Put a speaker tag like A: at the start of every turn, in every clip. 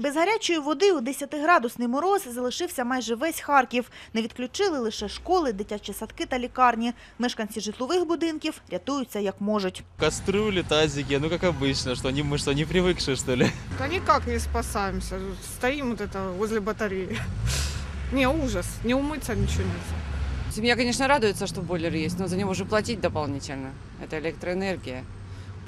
A: Без гарячої води у 10-градусний мороз залишився майже весь Харків. Не відключили лише школи, дитячі садки та лікарні. Мешканці житлових будинків рятуються як можуть.
B: Кастрюли, тазики, ну как обычно, что они, мы что, не привыкшие, что ли?
C: Да никак не спасаемся. Стоим вот это возле батареи. Не, ужас. Не умыться ничего нельзя.
D: Семья, конечно, радуется, что бойлер есть, но за него уже платить дополнительно. Это электроэнергия.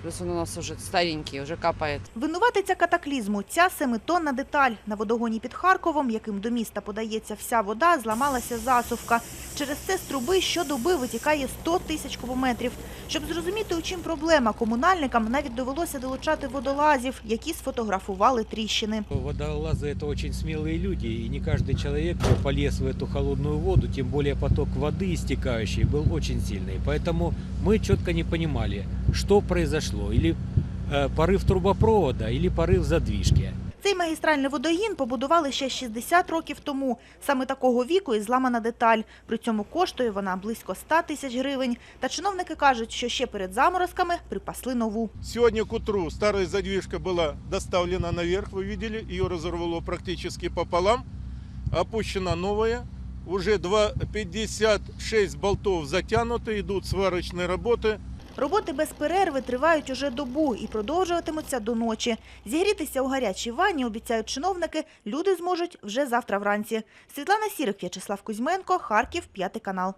D: Плюс он у нас уже старенький, уже капает.
A: Винуватиця катаклізму – ця семитонна деталь. На водогоні під Харковом, яким до міста подається вся вода, зламалася засувка. Через це з труби щодоби витікає 100 тисяч кубометрів. Щоб зрозуміти, у чим проблема, комунальникам навіть довелося долучати водолазів, які сфотографували тріщини.
E: Водолазы – это очень смелые люди, и не каждый человек кто полез в эту холодную воду, тем более поток воды истекающий был очень сильный. Поэтому мы четко не понимали, что произошло, или э, порыв трубопровода, или порыв задвижки.
A: Цей магістральний водогін побудували ще 60 років тому. Саме такого віку і зламана деталь. При цьому коштує вона близько 100 тисяч гривень. Та чиновники кажуть, що ще перед заморозками припасли нову.
F: Сегодня к утру старая задвижка была доставлена наверх, вы видели, ее разорвало практически пополам. Опущена новая, уже два- 56 болтов затянуты, идут сварочные работы.
A: Роботи без перерви тривають уже добу і продовжуватимуться до ночі. Зігрітися у гарячій ванні, обіцяють чиновники, люди зможуть вже завтра вранці. Світлана Сірик, В'ячеслав Кузьменко, Харків, п'ятий канал.